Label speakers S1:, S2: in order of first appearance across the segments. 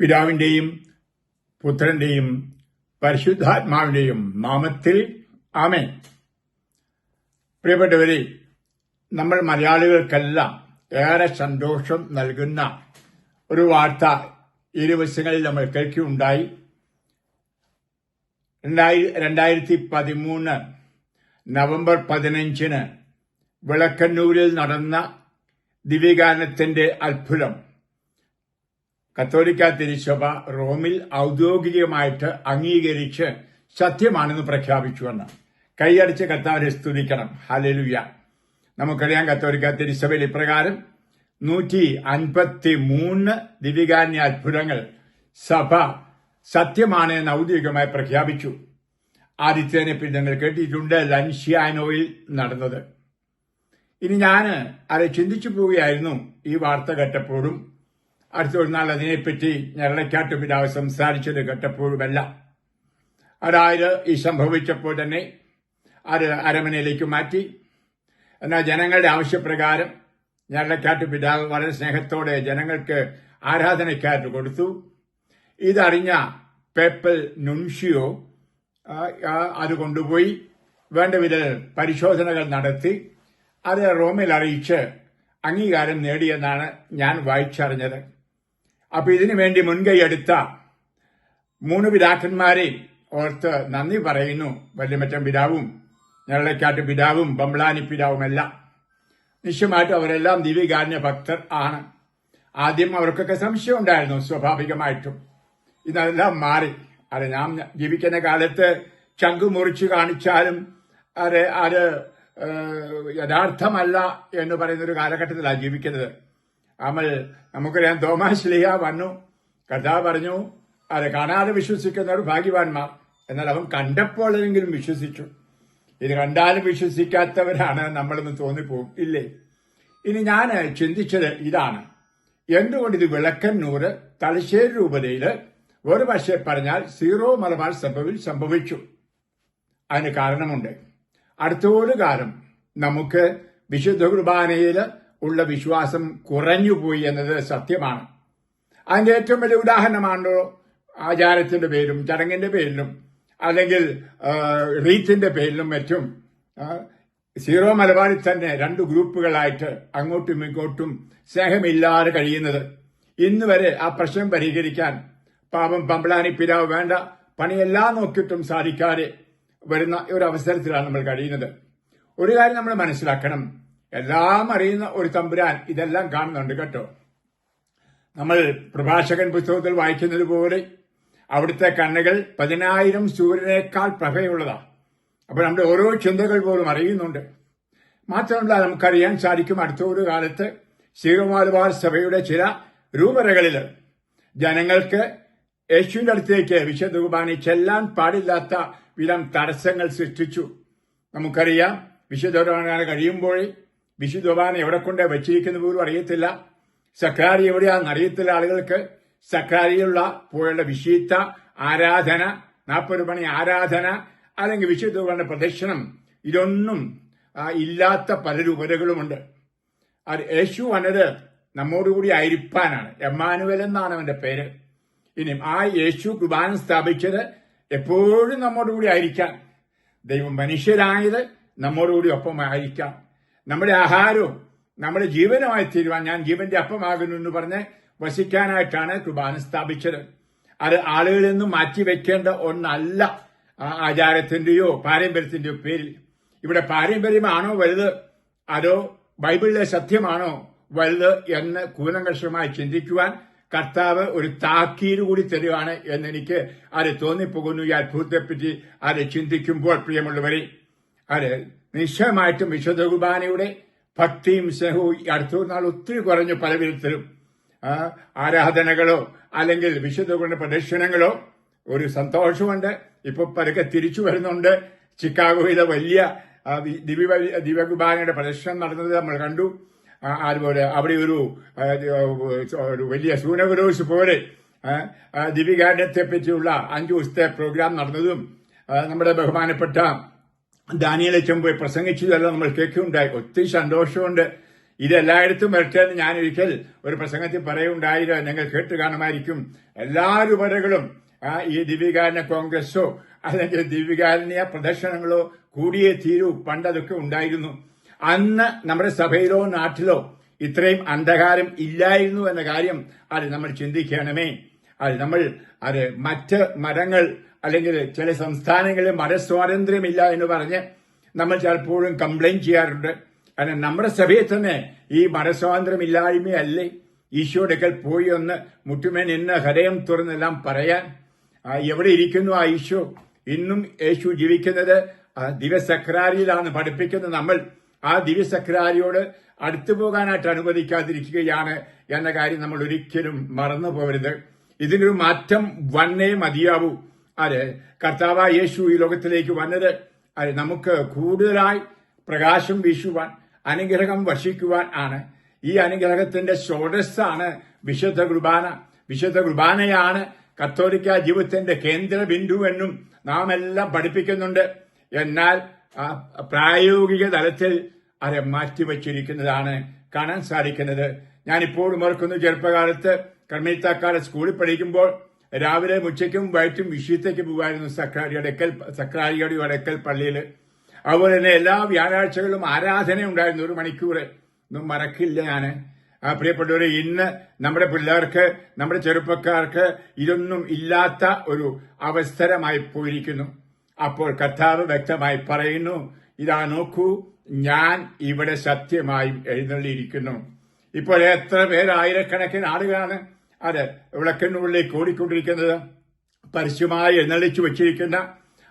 S1: പിതാവിന്റെയും പുത്രന്റെയും പരിശുദ്ധാത്മാവിന്റെയും നാമത്തിൽ ആമേൻ. പ്രിയപ്പെട്ടവരെ നമ്മൾ മലയാളികൾക്കെല്ലാം ഏറെ സന്തോഷം നൽകുന്ന ഒരു വാർത്ത ഈ ദിവസങ്ങളിൽ നമ്മൾ കേൾക്കുകയുണ്ടായി. രണ്ടായി- രണ്ടായിരത്തി പതിമൂന്ന് നവംബർ പതിനഞ്ചിന് വിളക്കന്നൂരിൽ നടന്ന ദിവ്യഗാനത്തിന്റെ അത്ഭുതം. കത്തോലിക്ക തിരുസഭ റോമിൽ ഔദ്യോഗികമായിട്ട് അംഗീകരിച്ച് സത്യമാണെന്ന് പ്രഖ്യാപിച്ചുവെന്ന് കൈയടിച്ച് കർത്താവിനെ സ്തുതിക്കണം. ഹലലുയ നമുക്കറിയാം കത്തോലിക്ക തിരുസഭയിൽ ഇപ്രകാരം നൂറ്റി അൻപത്തി മൂന്ന് ദിവികാന്യ അത്ഭുതങ്ങൾ സഭ സത്യമാണ് എന്ന് ഔദ്യോഗികമായി പ്രഖ്യാപിച്ചു. ആദിത്യനെ പിന്നെ കേട്ടിട്ടുണ്ട് ലൻഷ്യാനോയിൽ നടന്നത്. ഇനി ഞാൻ അത് ചിന്തിച്ചു പോവുകയായിരുന്നു ഈ വാർത്ത കേട്ടപ്പോഴും. അടുത്ത ഒരു നാൾ അതിനെപ്പറ്റി ഞരളക്കാട്ട് പിതാവ് സംസാരിച്ചത് കേട്ടപ്പോഴുമല്ല. അതായത് ഈ സംഭവിച്ചപ്പോൾ തന്നെ അത് അരമനയിലേക്ക് മാറ്റി. എന്നാൽ ജനങ്ങളുടെ ആവശ്യപ്രകാരം ഞരളക്കാട്ട് പിതാവ് വളരെ സ്നേഹത്തോടെ ജനങ്ങൾക്ക് ആരാധനയ്ക്കായിട്ട് കൊടുത്തു. ഇതറിഞ്ഞ പേപ്പൽ നുൻഷിയോ അത് കൊണ്ടുപോയി വേണ്ട വിധ പരിശോധനകൾ നടത്തി. അത് റോമിൽ അറിയിച്ച് അംഗീകാരം നേടിയെന്നാണ് ഞാൻ വായിച്ചറിഞ്ഞത്. അപ്പൊ ഇതിനു വേണ്ടി മുൻകൈയെടുത്ത മൂന്ന് പിതാക്കന്മാരെ ഓർത്ത് നന്ദി പറയുന്നു. വല്യമറ്റം പിതാവും ഞരളക്കാട്ട് പിതാവും ബംബ്ലാനി പിതാവുമെല്ലാം. നിശ്ചയമായിട്ട് അവരെല്ലാം ദിവ്യകാരുണ്യ ഭക്തർ ആണ്. ആദ്യം അവർക്കൊക്കെ സംശയം ഉണ്ടായിരുന്നു സ്വാഭാവികമായിട്ടും. ഇതെല്ലാം മാറി. അത് ഞാൻ ജീവിക്കുന്ന കാലത്ത് ചങ്കു മുറിച്ചു കാണിച്ചാലും അത് അത് യഥാർത്ഥമല്ല എന്ന് പറയുന്ന ഒരു കാലഘട്ടത്തിലാണ് ജീവിക്കുന്നത്. നമ്മൾ നമുക്കറിയാം തോമാശ്ലിയ വന്നു. കർത്താവ് പറഞ്ഞു അത് കാണാതെ വിശ്വസിക്കുന്നവർ ഭാഗ്യവാന്മാർ. എന്നാൽ അവൻ കണ്ടപ്പോഴെങ്കിലും വിശ്വസിച്ചു. ഇത് കണ്ടാലും വിശ്വസിക്കാത്തവരാണ് നമ്മളെന്ന് തോന്നിപ്പോകും. ഇല്ലേ? ഇനി ഞാൻ ചിന്തിച്ചത് ഇതാണ്. എന്തുകൊണ്ട് ഇത് വിളക്കന്നൂറ് തലശ്ശേരി രൂപതയിൽ ഒരു പക്ഷേ പറഞ്ഞാൽ സീറോ മലബാർ സഭയിൽ സംഭവിച്ചു. അതിന് കാരണമുണ്ട്. അടുത്തൊരു കാലം നമുക്ക് വിശുദ്ധ കുർബാനയിൽ ഉള്ള വിശ്വാസം കുറഞ്ഞുപോയി എന്നത് സത്യമാണ്. അതിന്റെ ഏറ്റവും വലിയ ഉദാഹരണമാണല്ലോ ആചാരത്തിന്റെ പേരും ചടങ്ങിന്റെ പേരിലും അല്ലെങ്കിൽ റീത്തിന്റെ പേരിലും മറ്റും. സീറോ മലബാറിൽ തന്നെ രണ്ട് ഗ്രൂപ്പുകളായിട്ട് അങ്ങോട്ടും ഇങ്ങോട്ടും സ്നേഹമില്ലാതെ കഴിയുന്നത്. ഇന്ന് വരെ ആ പ്രശ്നം പരിഹരിക്കാൻ പാപം പമ്പളാനി പിതാവ് വേണ്ട പണിയെല്ലാം നോക്കിയിട്ടും സാധിക്കാതെ വരുന്ന ഒരു അവസരത്തിലാണ് നമ്മൾ കഴിയുന്നത്. ഒരു കാര്യം നമ്മൾ മനസ്സിലാക്കണം. എല്ലാം അറിയുന്ന ഒരു തമ്പുരാൻ ഇതെല്ലാം കാണുന്നുണ്ട് കേട്ടോ. നമ്മൾ പ്രഭാഷകൻ പുസ്തകത്തിൽ വായിക്കുന്നത് പോലെ അവിടുത്തെ കണ്ണുകൾ പതിനായിരം സൂര്യനേക്കാൾ പ്രഭയുള്ളതാണ് അപ്പൊ നമ്മുടെ ഓരോ ചിന്തകൾ പോലും അറിയുന്നുണ്ട്. മാത്രമല്ല നമുക്കറിയാൻ സാധിക്കും അടുത്ത ഒരു കാലത്ത് ശിവമാലുവാർ സഭയുടെ ചില രൂപരകളിൽ ജനങ്ങൾക്ക് യേശുവിന്റെ അടുത്തേക്ക് വിശുദ്ധ കുർബാന ചെല്ലാൻ പാടില്ലാത്ത വിധം തടസ്സങ്ങൾ സൃഷ്ടിച്ചു. നമുക്കറിയാം വിശുദ്ധ കുർബാന കഴിയുമ്പോൾ വിശുദ്ധ കുർബാന എവിടെ കൊണ്ട് വെച്ചിരിക്കുന്ന പോലും അറിയത്തില്ല. സക്രാരി എവിടെയാണെന്ന് അറിയത്തില്ല ആളുകൾക്ക്. സക്രാരിയിലുള്ള പോലുള്ള വിശുദ്ധ ആരാധന നാൽപ്പത് മണി ആരാധന അല്ലെങ്കിൽ വിശുദ്ധ പ്രദർശനം പ്രദക്ഷിണം. ഇതൊന്നും ഇല്ലാത്ത പല രൂപതകളുമുണ്ട്. അത് യേശു വന്നത് നമ്മോടുകൂടി ആയിരിക്കാനാണ് എമ്മാനുവൽ എന്നാണ് അവന്റെ പേര്. ഇനി ആ യേശു കുർബാന സ്ഥാപിച്ചത് എപ്പോഴും നമ്മോടുകൂടി ആയിരിക്കാം. ദൈവം മനുഷ്യരായത് നമ്മോടുകൂടി ഒപ്പം ആയിരിക്കാം നമ്മുടെ ആഹാരവും നമ്മുടെ ജീവനുമായി തീരുവാൻ ഞാൻ ജീവന്റെ അപ്പമാകുന്നു എന്ന് പറഞ്ഞ് വസിക്കാനായിട്ടാണ് കുർബാന സ്ഥാപിച്ചത്. അത് ആളുകളിൽ നിന്നും മാറ്റിവെക്കേണ്ട ഒന്നല്ല ആചാരത്തിന്റെയോ പാരമ്പര്യത്തിന്റെയോ പേരിൽ. ഇവിടെ പാരമ്പര്യമാണോ വലുത്? അതോ ബൈബിളിലെ സത്യമാണോ വലുത് എന്ന് കൂലങ്കർഷമായി ചിന്തിക്കുവാൻ കർത്താവ് ഒരു താക്കീര് കൂടി തരുവാണ് എന്നെനിക്ക് അത് തോന്നിപ്പോകുന്നു ഈ അത്ഭുതത്തെപ്പറ്റി അത് ചിന്തിക്കുമ്പോൾ പ്രിയമുള്ളവരെ. അത് നിശ്ചയമായിട്ടും വിശുദ്ധ കുർബാനയുടെ ഭക്തിയും സ്നേഹവും ഈ അടുത്ത നാൾ ഒത്തിരി കുറഞ്ഞു പല വിധത്തിലും ആരാധനകളോ അല്ലെങ്കിൽ വിശുദ്ധ കുർബാന പ്രദർശനങ്ങളോ ഒരു സന്തോഷമുണ്ട്. ഇപ്പൊ പരക്കെ തിരിച്ചു വരുന്നുണ്ട്. ചിക്കാഗോയിലെ വലിയ ദിവ്യ ദിവ്യകുർബാനയുടെ പ്രദർശനം നടന്നത് നമ്മൾ കണ്ടു. അതുപോലെ അവിടെ ഒരു ഒരു വലിയ സൂനഗുരോസ് പോലെ ദിവ്യകാരണത്തെ പറ്റിയുള്ള അഞ്ചു ദിവസത്തെ പ്രോഗ്രാം നടന്നതും നമ്മുടെ ബഹുമാനപ്പെട്ട ദാനിയലെ പ്രസംഗിച്ചു പ്രസംഗിച്ചതെല്ലാം നമ്മൾ കേൾക്കുകയുണ്ടായി. ഒത്തിരി സന്തോഷമുണ്ട്. ഇതെല്ലായിടത്തും വരട്ടെ എന്ന് ഞാൻ ഒരിക്കൽ ഒരു പ്രസംഗത്തിൽ പറയുണ്ടായിരുന്നു ഞങ്ങൾ കേട്ട് കാണുമായിരിക്കും. എല്ലാ രൂപതകളും ഈ ദിവ്യകാരുണ്യ കോൺഗ്രസോ അല്ലെങ്കിൽ ദിവ്യകാരുണ്യ പ്രദർശനങ്ങളോ കൂടിയേ തീരൂ. പണ്ടതൊക്കെ ഉണ്ടായിരുന്നു. അന്ന് നമ്മുടെ സഭയിലോ നാട്ടിലോ ഇത്രയും അന്ധകാരം ഇല്ലായിരുന്നു എന്ന കാര്യം അത് നമ്മൾ ചിന്തിക്കണമേ. അത് നമ്മൾ അത് മറ്റ് മതങ്ങൾ അല്ലെങ്കിൽ ചില സംസ്ഥാനങ്ങളിൽ മതസ്വാതന്ത്ര്യമില്ല എന്ന് പറഞ്ഞ് നമ്മൾ ചിലപ്പോഴും കംപ്ലൈന്റ് ചെയ്യാറുണ്ട്. കാരണം നമ്മുടെ സഭയിൽ തന്നെ ഈ മതസ്വാതന്ത്ര്യമില്ലായ്മയല്ലേ? ഈശോടെക്കൽ പോയി ഒന്ന് മുട്ടുമേൻ എന്ന ഹൃദയം തുറന്നെല്ലാം പറയാൻ. എവിടെ ഇരിക്കുന്നു ആ ഈശോ? ഇന്നും യേശു ജീവിക്കുന്നത് ആ ദിവസക്രാരിയിലാണ് പഠിപ്പിക്കുന്നത് നമ്മൾ. ആ ദിവസക്രാരിയോട് അടുത്തു പോകാനായിട്ട് അനുവദിക്കാതിരിക്കുകയാണ് എന്ന കാര്യം നമ്മൾ ഒരിക്കലും മറന്നു പോകരുത് ഇതിനൊരു മാറ്റം വന്നേ മതിയാവൂ. അത് കർത്താവ യേശു ഈ ലോകത്തിലേക്ക് വന്നത് അത് നമുക്ക് കൂടുതലായി പ്രകാശം വീശുവാൻ അനുഗ്രഹം വർഷിക്കുവാൻ ആണ്. ഈ അനുഗ്രഹത്തിന്റെ സ്രോതസ്സാണ് വിശുദ്ധ കുർബാന. വിശുദ്ധ കുർബാനയാണ് കത്തോലിക്ക ജീവിതത്തിന്റെ കേന്ദ്ര ബിന്ദു എന്നും നാം എല്ലാം പഠിപ്പിക്കുന്നുണ്ട്. എന്നാൽ പ്രായോഗിക തലത്തിൽ അത് മാറ്റിവച്ചിരിക്കുന്നതാണ് കാണാൻ സാധിക്കുന്നത്. ഞാൻ ഇപ്പോഴും ഓർക്കുന്നു ചെറുപ്പകാലത്ത് കർമ്മീത്താക്കാല സ്കൂളിൽ പഠിക്കുമ്പോൾ രാവിലെ ഉച്ചയ്ക്കും വൈറ്റും വിഷയത്തേക്ക് പോകുമായിരുന്നു സക്രാരിയുടെ സക്രാരിയുടെ വടക്കൽ പള്ളിയിൽ. അതുപോലെ തന്നെ എല്ലാ വ്യാഴാഴ്ചകളിലും ആരാധന ഉണ്ടായിരുന്നു ഒരു മണിക്കൂർ. ഒന്നും മറക്കില്ല ഞാൻ. ആ പ്രിയപ്പെട്ടവരെ ഇന്ന് നമ്മുടെ പിള്ളേർക്ക് നമ്മുടെ ചെറുപ്പക്കാർക്ക് ഇതൊന്നും ഇല്ലാത്ത ഒരു അവസരമായി പോയിരിക്കുന്നു. അപ്പോൾ കർത്താവ് വ്യക്തമായി പറയുന്നു ഇതാ നോക്കൂ ഞാൻ ഇവിടെ സത്യമായും എഴുന്നള്ളിയിരിക്കുന്നു. ഇപ്പോൾ എത്ര പേർ ആയിരക്കണക്കിന് ആളുകളാണ് അത് വിളക്കിനുള്ളിലേക്ക് ഓടിക്കൊണ്ടിരിക്കുന്നത്. പരസ്യമായി എഴുന്നള്ളിച്ചു വെച്ചിരിക്കുന്ന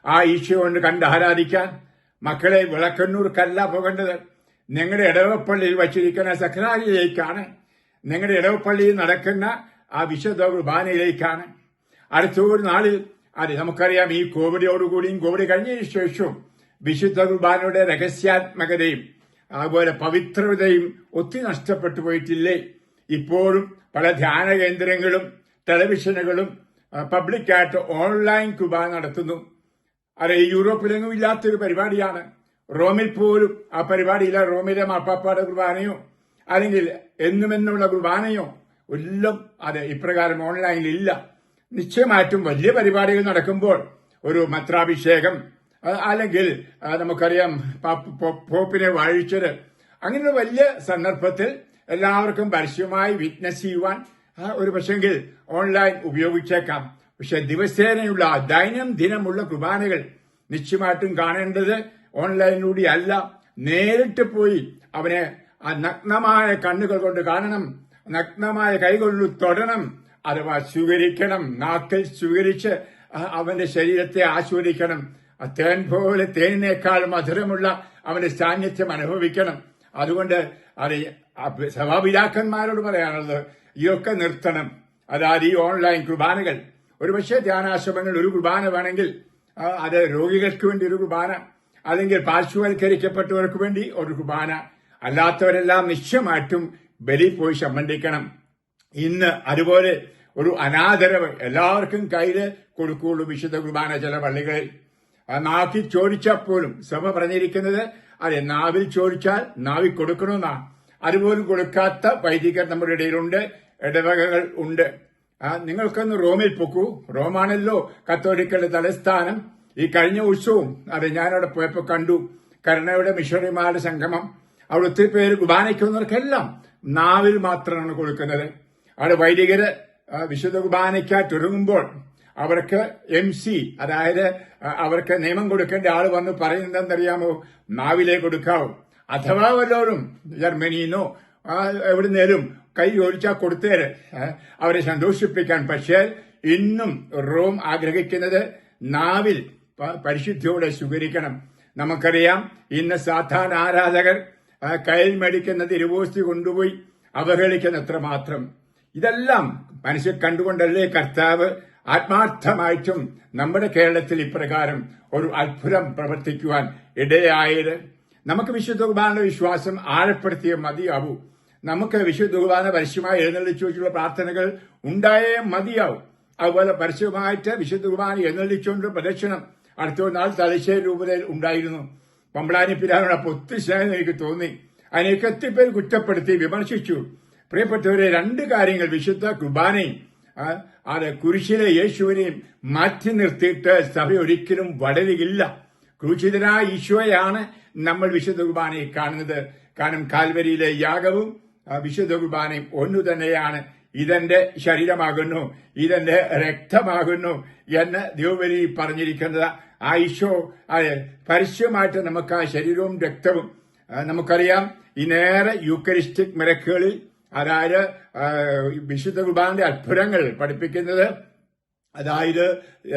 S1: ആ ഈശോ കൊണ്ട് ആരാധിക്കാൻ. മക്കളെ വിളക്കന്നൂർക്കല്ല പോകേണ്ടത്. നിങ്ങളുടെ ഇടവപ്പള്ളിയിൽ വച്ചിരിക്കുന്ന സക്രാരിയിലേക്കാണ് നിങ്ങളുടെ ഇടവപ്പള്ളിയിൽ നടക്കുന്ന ആ വിശുദ്ധ കുർബാനയിലേക്കാണ്. അടുത്ത ഒരു നാളിൽ അത് നമുക്കറിയാം ഈ കോവിഡോടുകൂടിയും കോവിഡ് കഴിഞ്ഞതിന് ശേഷവും വിശുദ്ധ കുർബാനയുടെ രഹസ്യാത്മകതയും അതുപോലെ പവിത്രതയും ഒത്തിരി നഷ്ടപ്പെട്ടു പോയിട്ടില്ലേ? ഇപ്പോഴും പല ധ്യാന കേന്ദ്രങ്ങളും ടെലിവിഷനുകളും പബ്ലിക്കായിട്ട് ഓൺലൈൻ കുബ നടത്തുന്നു. അത് യൂറോപ്പിലെങ്ങും ഇല്ലാത്തൊരു പരിപാടിയാണ്. റോമിൽ പോലും ആ പരിപാടിയില്ല റോമിലെ മാപ്പാപ്പാടെ കുർബാനയോ അല്ലെങ്കിൽ എന്നുമെന്നുള്ള കുർബാനയോ എല്ലാം അത് ഇപ്രകാരം ഓൺലൈനിൽ ഇല്ല നിശ്ചയമായിട്ടും വലിയ പരിപാടികൾ നടക്കുമ്പോൾ ഒരു മത്രാഭിഷേകം അല്ലെങ്കിൽ നമുക്കറിയാം പോപ്പിനെ വാഴിച്ചത്. അങ്ങനെ വലിയ സന്ദർഭത്തിൽ എല്ലാവർക്കും പരസ്യമായി വിറ്റ്നസ് ചെയ്യുവാൻ ഒരു പക്ഷെങ്കിൽ ഓൺലൈൻ ഉപയോഗിച്ചേക്കാം. പക്ഷെ ദിവസേനയുള്ള ദൈനംദിനമുള്ള കുർബാനകൾ നിശ്ചയമായിട്ടും കാണേണ്ടത് ഓൺലൈനിലൂടെ അല്ല. നേരിട്ട് പോയി അവനെ ആ നഗ്നമായ കണ്ണുകൾ കൊണ്ട് കാണണം നഗ്നമായ കൈകൊണ്ട് തൊടണം അഥവാ സ്വീകരിക്കണം നാക്കിൽ സ്വീകരിച്ച് അവന്റെ ശരീരത്തെ ആസ്വദിക്കണം. തേൻ പോലെ തേനിനേക്കാൾ മധുരമുള്ള അവന്റെ സാന്നിധ്യം അനുഭവിക്കണം. അതുകൊണ്ട് അത് സഭാപിതാക്കന്മാരോട് പറയാനുള്ളത് ഇതൊക്കെ നിർത്തണം. അതായത് ഈ ഓൺലൈൻ കുർബാനകൾ. ഒരുപക്ഷെ ധ്യാനാശ്രമങ്ങളിൽ ഒരു കുർബാന വേണമെങ്കിൽ അത് രോഗികൾക്ക് വേണ്ടി ഒരു കുർബാന അല്ലെങ്കിൽ പാർശ്വവൽക്കരിക്കപ്പെട്ടവർക്ക് വേണ്ടി ഒരു കുർബാന. അല്ലാത്തവരെല്ലാം നിശ്ചയമായിട്ടും ബലി പോയി സംബന്ധിക്കണം ഇന്ന് അതുപോലെ ഒരു അനാദരവ് എല്ലാവർക്കും കയ്യിൽ കൊടുക്കുകയുള്ളൂ വിശുദ്ധ കുർബാന ചില പള്ളികളിൽ. ആ നാക്കിൽ ചോദിച്ചാൽ പോലും സഭ പറഞ്ഞിരിക്കുന്നത് അതെ നാവിൽ ചോദിച്ചാൽ നാവിൽ കൊടുക്കണമെന്നാണ് അതുപോലും കൊടുക്കാത്ത വൈദികർ നമ്മുടെ ഇടയിലുണ്ട്. ഇടവകകൾ ഉണ്ട്. നിങ്ങൾക്കൊന്ന് റോമിൽ പൊക്കൂ. റോമാണല്ലോ കത്തോലിക്കയുടെ തലസ്ഥാനം. ഈ കഴിഞ്ഞ ഉത്സവം അത് ഞാനവിടെ പോയപ്പോൾ കണ്ടു. കരുണയുടെ മിഷണറിമാരുടെ സംഗമം. അവിടെ ഒത്തിരി പേര് കുർബാനയ്ക്കുന്നവർക്കെല്ലാം നാവിൽ മാത്രമാണ് കൊടുക്കുന്നത്. അവിടെ വൈദികര് വിശുദ്ധ കുബാനയ്ക്കാൻ തുടങ്ങുമ്പോൾ അവർക്ക് എം സി അതായത് അവർക്ക് നിയമം കൊടുക്കേണ്ട ആൾ വന്ന് പറയുന്നതെന്നറിയാമോ നാവിലേ കൊടുക്കാവൂ. അഥവാ വല്ലവരും ജർമ്മനിന്നോ എവിടുന്നേലും കൈ ചോദിച്ചാൽ കൊടുത്തേര് അവരെ സന്തോഷിപ്പിക്കാൻ. പക്ഷേ ഇന്നും റോം ആഗ്രഹിക്കുന്നത് നാവിൽ പരിശുദ്ധിയോടെ സ്വീകരിക്കണം. നമുക്കറിയാം ഇന്ന് സാധാരണ ആരാധകർ കയ്യിൽ മേടിക്കുന്ന തിരുവോസ്തി കൊണ്ടുപോയി അവഹേളിക്കുന്ന എത്രമാത്രം ഇതെല്ലാം മനസ്സിൽ കണ്ടുകൊണ്ടല്ലേ കർത്താവ് ആത്മാർത്ഥമായിട്ടും നമ്മുടെ കേരളത്തിൽ ഇപ്രകാരം ഒരു അത്ഭുതം പ്രവർത്തിക്കുവാൻ ഇടയായത്? നമുക്ക് വിശുദ്ധ കുർബാനയുടെ വിശ്വാസം ആഴപ്പെടുത്തിയ മതിയാവൂ. നമുക്ക് വിശുദ്ധ കുർബാന പരസ്യമായി എഴുന്നള്ളിച്ചു വെച്ചുള്ള പ്രാർത്ഥനകൾ ഉണ്ടായേ മതിയാവും. അതുപോലെ പരസ്യമായിട്ട് വിശുദ്ധ കുർബാന എഴുന്നള്ളിച്ചുകൊണ്ട് പ്രദക്ഷിണം അടുത്ത നാൾ തലശ്ശേരി രൂപതയിൽ ഉണ്ടായിരുന്നു. പമ്പളാനി പിരാനോട് അപ്പൊ ഒത്തിരി സ്നേഹം എനിക്ക് തോന്നി. അതിനെയൊക്കെ പേര് കുറ്റപ്പെടുത്തി വിമർശിച്ചു. പ്രിയപ്പെട്ടവരെ രണ്ട് കാര്യങ്ങൾ വിശുദ്ധ കുർബാനയും അത് കുരിശിലെ യേശുവിനെയും മാറ്റി നിർത്തിയിട്ട് സഭ ഒരിക്കലും വളരുകയില്ല ക്രൂശിതനായ ഈശോയാണ് നമ്മൾ വിശുദ്ധ കുർബാനയിൽ കാണുന്നത് കാരണം കാൽവരിയിലെ യാഗവും വിശുദ്ധ കുർബാനയും ഒന്നു തന്നെയാണ്. ഇതെന്റെ ശരീരമാകുന്നു ഇതെന്റെ രക്തമാകുന്നു എന്ന് ദേവബലി പറഞ്ഞിരിക്കുന്നത്. ആ ഈശോ പരസ്യമായിട്ട് നമുക്ക് ആ ശരീരവും രക്തവും നമുക്കറിയാം. ഈ നേരെ യൂക്കരിസ്റ്റിക് മിരക്കുകളിൽ അതായത് വിശുദ്ധ കുർബാനയുടെ അത്ഭുതങ്ങൾ പഠിപ്പിക്കുന്നത് അതായത്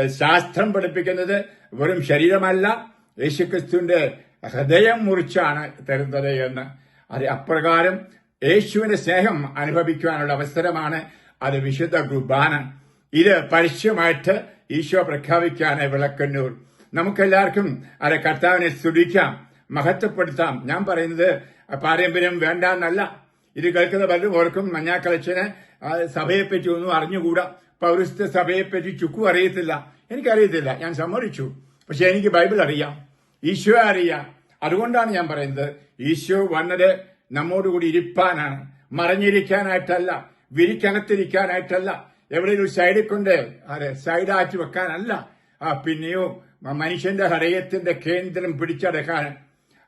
S1: ശാസ്ത്രം പഠിപ്പിക്കുന്നത് വെറും ശരീരമല്ല. യേശുക്രിസ്തുവിന്റെ ഹൃദയം മുറിച്ചാണ് തരുന്നത് എന്ന്. അത് അപ്രകാരം യേശുവിന്റെ സ്നേഹം അനുഭവിക്കുവാനുള്ള അവസരമാണ് അത് വിശുദ്ധ കുർബാന. ഇത് പരസ്യമായിട്ട് ഈശോ പ്രഖ്യാപിക്കാണ് വിളക്കന്നൂർ. നമുക്കെല്ലാവർക്കും അത് കർത്താവിനെ സ്തുതിക്കാം മഹത്വപ്പെടുത്താം. ഞാൻ പറയുന്നത് പാരമ്പര്യം വേണ്ട എന്നല്ല ഇത് കേൾക്കുന്ന പലരും ഓർക്കും മഞ്ഞാക്കളച്ചന് സഭയെപ്പറ്റി ഒന്നും അറിഞ്ഞുകൂടാ. പൗരസ്ത്യ സഭയെപ്പറ്റി ചുക്കും അറിയത്തില്ല. എനിക്കറിയത്തില്ല. ഞാൻ സമ്മതിച്ചു. പക്ഷെ എനിക്ക് ബൈബിൾ അറിയാം. ഈശോ അറിയാം. അതുകൊണ്ടാണ് ഞാൻ പറയുന്നത് ഈശോ വന്നത് നമ്മോടുകൂടി ഇരിപ്പാനാണ്. മറഞ്ഞിരിക്കാനായിട്ടല്ല വിരിക്കകത്തിരിക്കാനായിട്ടല്ല എവിടെ ഒരു സൈഡിൽ കൊണ്ട് അതെ സൈഡാക്കി വെക്കാനല്ല. ആ പിന്നെയോ മനുഷ്യന്റെ ഹൃദയത്തിന്റെ കേന്ദ്രം പിടിച്ചടക്കാൻ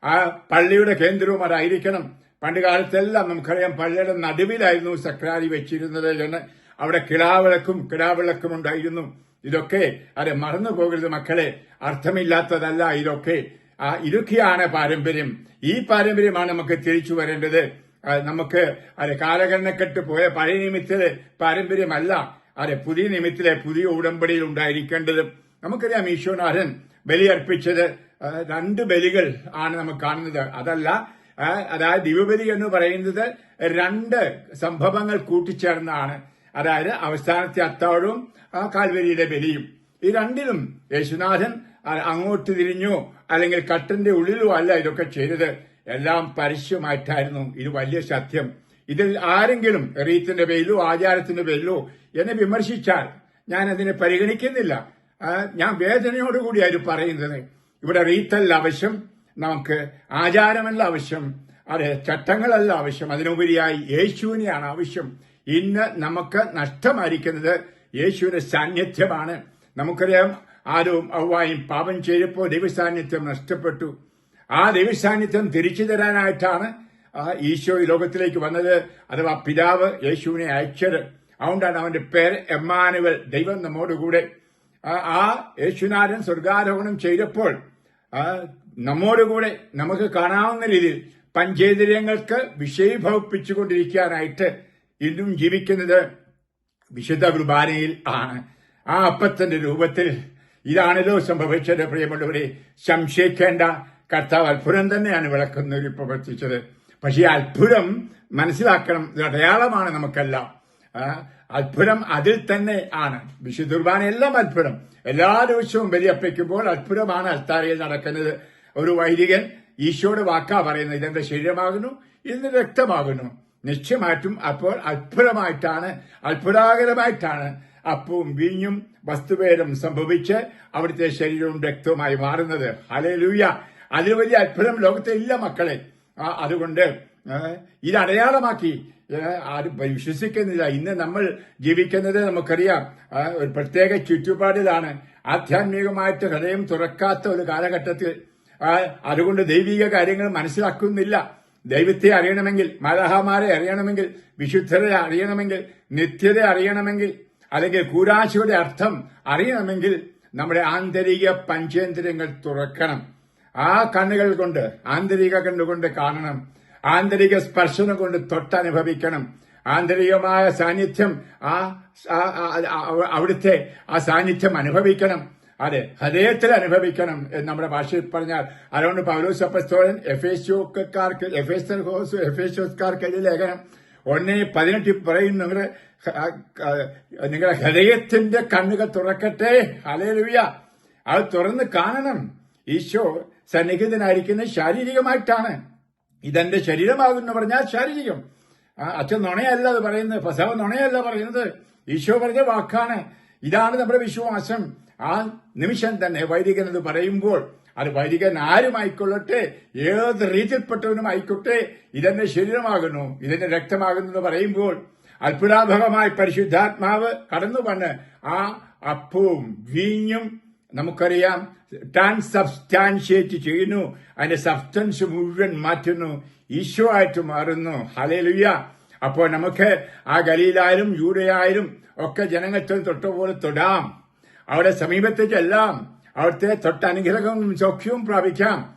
S1: ആ പള്ളിയുടെ കേന്ദ്രവും അതായിരിക്കണം. പണ്ട് കാലത്തെല്ലാം നമുക്കറിയാം പള്ളിയുടെ നടുവിലായിരുന്നു സക്രാരി വെച്ചിരുന്നത് എന്ന് അവിടെ കിടാവിളക്കും കിടാവിളക്കും ഉണ്ടായിരുന്നു. ഇതൊക്കെ അത് മറന്നു പോകരുത് മക്കളെ. അർത്ഥമില്ലാത്തതല്ല ഇതൊക്കെ. ആ ഇതൊക്കെയാണ് പാരമ്പര്യം. ഈ പാരമ്പര്യമാണ് നമുക്ക് തിരിച്ചു വരേണ്ടത്. നമുക്ക് അത് കാലഗണനക്കെട്ട് പോയ പഴയ നിമിത്തിലെ പാരമ്പര്യമല്ല. അതെ പുതിയ നിമിത്തിലെ പുതിയ ഉടമ്പടിയിൽ ഉണ്ടായിരിക്കേണ്ടത്. നമുക്കറിയാം ഈശോനാഥൻ ബലിയർപ്പിച്ചത് രണ്ട് ബലികൾ ആണ് നമുക്ക് കാണുന്നത്. അതല്ല അതായത് ദിവബലി എന്ന് പറയുന്നത് രണ്ട് സംഭവങ്ങൾ കൂട്ടിച്ചേർന്നാണ് അതായത് അവസാനത്തെ അത്താഴവും ആ കാൽവരിയുടെ ബലിയും. ഈ രണ്ടിലും യേശുനാഥൻ അങ്ങോട്ട് തിരിഞ്ഞോ അല്ലെങ്കിൽ കട്ടിന്റെ ഉള്ളിലോ അല്ല ഇതൊക്കെ ചെയ്തത്. എല്ലാം പരസ്യമായിട്ടായിരുന്നു. ഇത് വലിയ സത്യം. ഇതിൽ ആരെങ്കിലും റീത്തിന്റെ പേരിലോ ആചാരത്തിന്റെ പേരിലോ എന്നെ വിമർശിച്ചാൽ ഞാൻ അതിനെ പരിഗണിക്കുന്നില്ല. ഞാൻ ഞാൻ വേദനയോടുകൂടിയാണ് പറയുന്നത്. ഇവിടെ റീത്തല്ല ആവശ്യം നമുക്ക് ആചാരമല്ല ആവശ്യം അതെ ചട്ടങ്ങളല്ല ആവശ്യം. അതിനുപരിയായി യേശുവിനെയാണ് ആവശ്യം. ഇന്ന് നമുക്ക് നഷ്ടമായിരിക്കുന്നത് യേശുവിന്റെ സാന്നിധ്യമാണ്. നമുക്കറിയാം ആരും അവ്വായും പാപം ചെയ്തപ്പോൾ ദൈവസാന്നിധ്യം നഷ്ടപ്പെട്ടു. ആ ദൈവസാന്നിധ്യം തിരിച്ചു തരാനായിട്ടാണ് ഈശോ ഈ ലോകത്തിലേക്ക് വന്നത്. അഥവാ പിതാവ് യേശുവിനെ അയച്ചത്. അതുകൊണ്ടാണ് അവന്റെ പേര് എമ്മാനുവൽ ദൈവം നമ്മോടുകൂടെ. ആ- ആ യേശുനാഥൻ സ്വർഗാരോഹണം ചെയ്തപ്പോൾ നമ്മോടുകൂടെ നമുക്ക് കാണാവുന്ന രീതിയിൽ പഞ്ചേന്ദ്രിയങ്ങൾക്ക് വിഷയീഭവിപ്പിച്ചുകൊണ്ടിരിക്കാനായിട്ട് ഇന്നും ജീവിക്കുന്നത് വിശുദ്ധ കുർബാനയിൽ ആണ്. ആ അപ്പത്തിന്റെ രൂപത്തിൽ ഇതാണല്ലോ സംഭവിച്ചത്. പ്രിയമുള്ളവരെ സംശയിക്കേണ്ട. കർത്താവ് അത്ഭുതം തന്നെയാണ് വിളക്കുന്നവർ പ്രവർത്തിച്ചത്. പക്ഷേ അത്ഭുതം മനസ്സിലാക്കണം. അടയാളമാണ് നമുക്കെല്ലാം. അത്ഭുതം അതിൽ തന്നെ ആണ്. വിശുദ്ധ കുർബാന എല്ലാം അത്ഭുതം. എല്ലാ ദിവസവും ബലിയപ്പിക്കുമ്പോൾ അത്ഭുതമാണ് അൽത്താരയിൽ നടക്കുന്നത്. ഒരു വൈദികൻ ഈശോയുടെ വാക്കാ പറയുന്നത്. ഇതെന്റെ ശരീരമാകുന്നു? ഇതിന്റെ രക്തമാകുന്നു. നിശ്ചയമായിട്ടും അപ്പോൾ അത്ഭുതമായിട്ടാണ് അത്ഭുതാകരമായിട്ടാണ് അപ്പവും വീഞ്ഞും വസ്തുവേദം സംഭവിച്ച് അവിടുത്തെ ശരീരവും രക്തവുമായി മാറുന്നത്. ഹലലൂയ അതിൽ വലിയ അത്ഭുതം ലോകത്തെ ഇല്ല മക്കളെ. അതുകൊണ്ട് ഇത് അടയാളമാക്കി. ആരും വിശ്വസിക്കുന്നില്ല. ഇന്ന് നമ്മൾ ജീവിക്കുന്നത് നമുക്കറിയാം. ഒരു പ്രത്യേക ചുറ്റുപാടിലാണ്. ആധ്യാത്മികമായിട്ട് ഹൃദയം തുറക്കാത്ത ഒരു കാലഘട്ടത്തിൽ അതുകൊണ്ട് ദൈവിക കാര്യങ്ങൾ മനസ്സിലാക്കുന്നില്ല. ദൈവത്തെ അറിയണമെങ്കിൽ മലഹമാരെ അറിയണമെങ്കിൽ വിശുദ്ധരെ അറിയണമെങ്കിൽ നിത്യത അറിയണമെങ്കിൽ അല്ലെങ്കിൽ കൂരാശിയുടെ അർത്ഥം അറിയണമെങ്കിൽ നമ്മുടെ ആന്തരിക പഞ്ചേന്ദ്രിയങ്ങൾ തുറക്കണം. ആ കണ്ണുകൾ കൊണ്ട് ആന്തരിക കണ്ണുകൊണ്ട് കാണണം. ആന്തരിക സ്പർശനം കൊണ്ട് തൊട്ടനുഭവിക്കണം. ആന്തരികമായ സാന്നിധ്യം ആ- അവിടുത്തെ ആ സാന്നിധ്യം അനുഭവിക്കണം. അതെ ഹൃദയത്തിൽ അനുഭവിക്കണം എന്ന് നമ്മുടെ ഭാഷയിൽ പറഞ്ഞാൽ. അതുകൊണ്ട് പൗലോസ് അപ്പസ്തോലൻ എഫേസ്യോക്കാർക്ക് എഫേസ്യോസ് എഫേസ്യോസ്കാർക്ക് എഴുതിയ ലേഖനം. ഒന്നേ പതിനെട്ടിൽ പറയും നിങ്ങളുടെ നിങ്ങളുടെ ഹൃദയത്തിന്റെ കണ്ണുകൾ തുറക്കട്ടെ. ഹലേലുയ അത് തുറന്ന് കാണണം. ഈശോ സന്നിഹിതനായിരിക്കുന്നത് ശാരീരികമായിട്ടാണ്. ഇതെന്റെ ശരീരമാകുന്നു പറഞ്ഞാൽ ശാരീരികം. അച്ഛൻ നുണയല്ല അത് പറയുന്നത് പ്രസവ നുണയല്ല പറയുന്നത്. ഈശോ പറഞ്ഞ വാക്കാണ്. ഇതാണ് നമ്മുടെ വിശ്വാസം. ആ നിമിഷം തന്നെ വൈദികൻ അത് പറയുമ്പോൾ അത് വൈദികൻ ആരുമായിക്കൊള്ളട്ടെ? ഏത് രീതിയിൽപ്പെട്ടവനും ആയിക്കോട്ടെ ഇതെന്റെ ശരീരമാകുന്നു ഇതെന്നെ രക്തമാകുന്നു എന്ന് പറയുമ്പോൾ അത്ഭുതാഭകമായി പരിശുദ്ധാത്മാവ് കടന്നു വന്ന് ആ അപ്പവും വീഞ്ഞും നമുക്കറിയാം ട്രാൻസബ്സ്റ്റാൻഷിയേറ്റ് ചെയ്യുന്നു. അതിന്റെ സബ്സ്റ്റൻസ് മുഴുവൻ മാറ്റുന്നു. ഈശോ ആയിട്ട് മാറുന്നു. ഹലേലുയ്യ അപ്പോൾ നമുക്ക് ആ ഗലിയിലായാലും യൂടയായാലും ഒക്കെ ജനങ്ങൾ തൊട്ടുപോലെ തൊടാം. അവിടെ സമീപത്തേക്കെല്ലാം അവിടുത്തെ തൊട്ടനുഗ്രഹവും സൗഖ്യവും പ്രാപിക്കാം.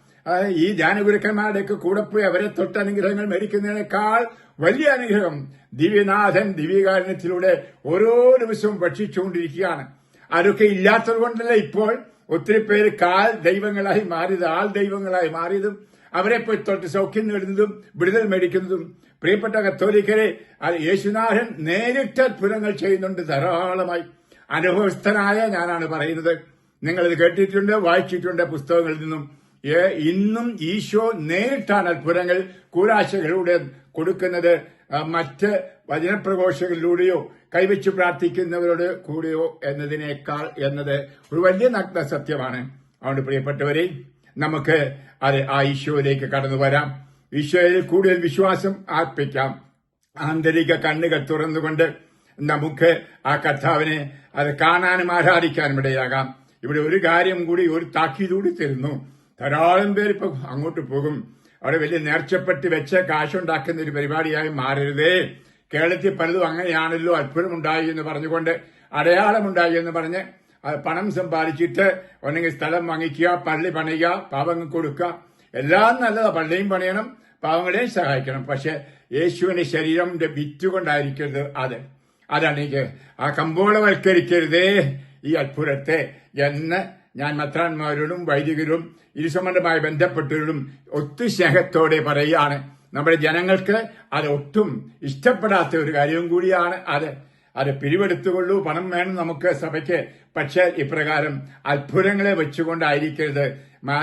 S1: ഈ ധ്യാനഗുരുക്കന്മാരുടെയൊക്കെ കൂടെ പോയി അവരെ തൊട്ടനുഗ്രഹങ്ങൾ മേടിക്കുന്നതിനേക്കാൾ വലിയ അനുഗ്രഹം ദിവ്യനാഥൻ ദിവ്യകാരണത്തിലൂടെ ഓരോ ദിവസവും ഭക്ഷിച്ചുകൊണ്ടിരിക്കുകയാണ്. അതൊക്കെ ഇല്ലാത്തത് കൊണ്ടല്ലേ ഇപ്പോൾ ഒത്തിരി പേര് കാൽ ദൈവങ്ങളായി മാറിയത് ആൾ ദൈവങ്ങളായി മാറിയതും അവരെ പോയി തൊട്ട് സൗഖ്യം നേടുന്നതും വിടുതൽ മേടിക്കുന്നതും. പ്രിയപ്പെട്ട കത്തോലിക്കരെ യേശുനാഥൻ നേരിട്ട് അത്ഭുതങ്ങൾ ചെയ്യുന്നുണ്ട് ധാരാളമായി. അനുഭവസ്ഥനായ ഞാനാണ് പറയുന്നത്. നിങ്ങളിത് കേട്ടിട്ടുണ്ട് വായിച്ചിട്ടുണ്ട് പുസ്തകങ്ങളിൽ നിന്നും. ഇന്നും ഈശോ നേരിട്ടാണ് അത്ഭുതങ്ങൾ കൂരാശകളിലൂടെ കൊടുക്കുന്നത്. മറ്റ് വചനപ്രഘോഷകളിലൂടെയോ കൈവച്ച് പ്രാർത്ഥിക്കുന്നവരോട് കൂടെയോ എന്നതിനേക്കാൾ എന്നത് ഒരു വലിയ നഗ്ന സത്യമാണ്. അതുകൊണ്ട് പ്രിയപ്പെട്ടവരെ നമുക്ക് അത് ആ ഈശോയിലേക്ക് കടന്നു വരാം. ഈശോയിൽ കൂടുതൽ വിശ്വാസം ആർപ്പിക്കാം ആന്തരിക കണ്ണുകൾ തുറന്നുകൊണ്ട് നമുക്ക് ആ കർത്താവിനെ അത് കാണാനും ആരാധിക്കാനും ഇടയാകാം. ഇവിടെ ഒരു കാര്യം കൂടി ഒരു താക്കീതൂടി തരുന്നു. ധാരാളം പേര് ഇപ്പൊ അങ്ങോട്ട് പോകും. അവിടെ വലിയ നേർച്ചപ്പെട്ട് വെച്ച കാശുണ്ടാക്കുന്ന ഒരു പരിപാടിയായി മാറരുതേ. കേരളത്തിൽ പലതും അങ്ങനെയാണല്ലോ അത്ഭുതമുണ്ടായി എന്ന് പറഞ്ഞുകൊണ്ട് അടയാളമുണ്ടായി എന്ന് പറഞ്ഞ് പണം സമ്പാദിച്ചിട്ട് ഒന്നെങ്കിൽ സ്ഥലം വാങ്ങിക്കുക പള്ളി പണിയുക പാവങ്ങൾ കൊടുക്കുക. എല്ലാം നല്ലതാണ് പള്ളിയും പണിയണം പാവങ്ങളെയും സഹായിക്കണം. പക്ഷെ യേശുവിന്റെ ശരീരം വിറ്റുകൊണ്ടായിരിക്കരുത്. അത്. അതാണ് ആ കമ്പോളവൽക്കരിക്കരുതേ ഈ അത്ഭുതത്തെ എന്ന് ഞാൻ മത്രാന്മാരോടും വൈദികരും ഇരുസംബന്ധമായി ബന്ധപ്പെട്ടവരോടും ഒത്തു സ്നേഹത്തോടെ പറയുകയാണ്. നമ്മുടെ ജനങ്ങൾക്ക് അത് ഒട്ടും ഇഷ്ടപ്പെടാത്ത ഒരു കാര്യവും കൂടിയാണ് അത്. അത് പിരിവെടുത്തുകൊള്ളൂ പണം വേണം നമുക്ക് സഭയ്ക്ക്. പക്ഷേ ഇപ്രകാരം അത്ഭുതങ്ങളെ വെച്ചുകൊണ്ടായിരിക്കരുത്.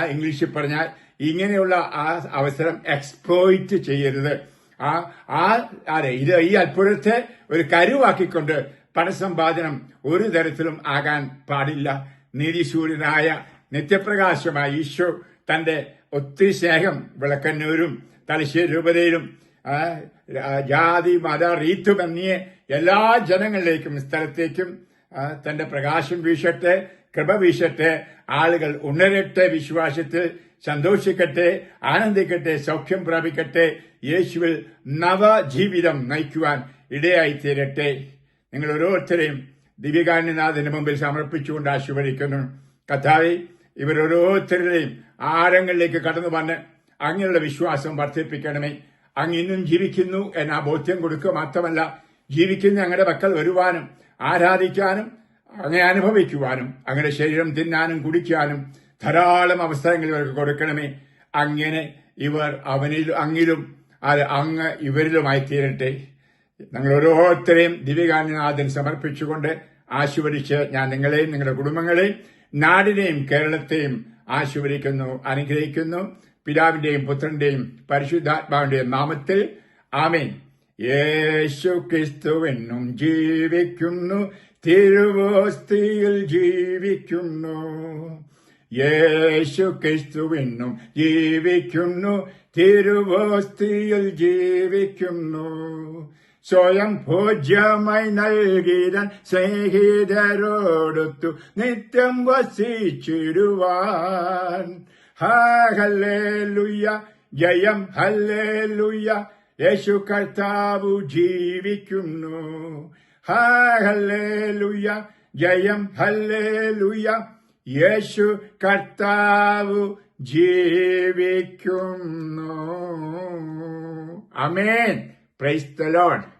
S1: ഇംഗ്ലീഷിൽ പറഞ്ഞാൽ ഇങ്ങനെയുള്ള ആ അവസരം എക്സ്പ്ലോയിറ്റ് ചെയ്യരുത്. ആ ആ അതെ ഇത് ഈ അത്ഭുതത്തെ ഒരു കരുവാക്കിക്കൊണ്ട് പണസമ്പാദനം ഒരു തരത്തിലും ആകാൻ പാടില്ല. നീതിശൂര്യനായ നിത്യപ്രകാശമായ ഈശോ തന്റെ ഒത്തിരി സ്നേഹം വിളക്കന്നൂരും തലശ്ശേരി രൂപതയിലും ജാതി മത റീത്തുമന്യേ എല്ലാ ജനങ്ങളിലേക്കും സ്ഥലത്തേക്കും തന്റെ പ്രകാശം വീശട്ടെ കൃപ വീശട്ടെ ആളുകൾ ഉണരട്ടെ വിശ്വാസത്തിൽ സന്തോഷിക്കട്ടെ ആനന്ദിക്കട്ടെ സൗഖ്യം പ്രാപിക്കട്ടെ യേശുവിൽ നവജീവിതം നയിക്കുവാൻ ഇടയായി തീരട്ടെ നിങ്ങൾ ഓരോരുത്തരെയും ദിവ്യകാന്യനാഥന് മുമ്പിൽ സമർപ്പിച്ചുകൊണ്ട് ആശീർവദിക്കുന്നു. കഥാവി ഇവരോരോരുത്തരുടെയും ആരങ്ങളിലേക്ക് കടന്നു വന്ന് അങ്ങനെയുള്ള വിശ്വാസം വർദ്ധിപ്പിക്കണമേ. അങ്ങ് ഇന്നും ജീവിക്കുന്നു എന്ന ബോധ്യം കൊടുക്കുക മാത്രമല്ല ജീവിക്കുന്ന ഞങ്ങളുടെ മക്കൾ വരുവാനും ആരാധിക്കാനും അങ്ങനെ അനുഭവിക്കുവാനും അങ്ങനെ ശരീരം തിന്നാനും കുടിക്കാനും ധാരാളം അവസരങ്ങൾ ഇവർക്ക് കൊടുക്കണമേ. അങ്ങനെ ഇവർ അവനിൽ അങ്ങിലും അത് അങ്ങ് ഇവരിലുമായി തീരട്ടെ. ഞങ്ങൾ ഓരോരുത്തരെയും ദിവ്യകാന്യനാഥൻ സമർപ്പിച്ചുകൊണ്ട് ആശീർവദിച്ച് ഞാൻ നിങ്ങളെയും നിങ്ങളുടെ കുടുംബങ്ങളെയും നാടിനെയും കേരളത്തെയും ആശീർവദിക്കുന്നു അനുഗ്രഹിക്കുന്നു. പിതാവിന്റെയും പുത്രന്റെയും പരിശുദ്ധാത്മാവിന്റെയും നാമത്തിൽ ആമേൻ. യേശു ക്രിസ്തുവെന്നും ജീവിക്കുന്നു തിരുവോസ്തിയിൽ ജീവിക്കുന്നു. യേശു ക്രിസ്തുവെന്നും ജീവിക്കുന്നു തിരുവോസ്തിയിൽ ജീവിക്കുന്നു. സ്വയം ഭോജ്യമായി നൽകിയ സ്നേഹിതരോടൊത്തു നിത്യം വസിച്ചിടുവാൻ. ഹല്ലേലുയ്യ ജയം ഹല്ലേലുയ്യ യേശു കർത്താവു ജീവിക്കുന്നു. ഹല്ലേലുയ്യ ജയം ഹല്ലേലൂയ. യേശു കർത്താവു ജീവിക്കുന്നു. അമേൻ പ്രൈസ് ദ ലോഡ്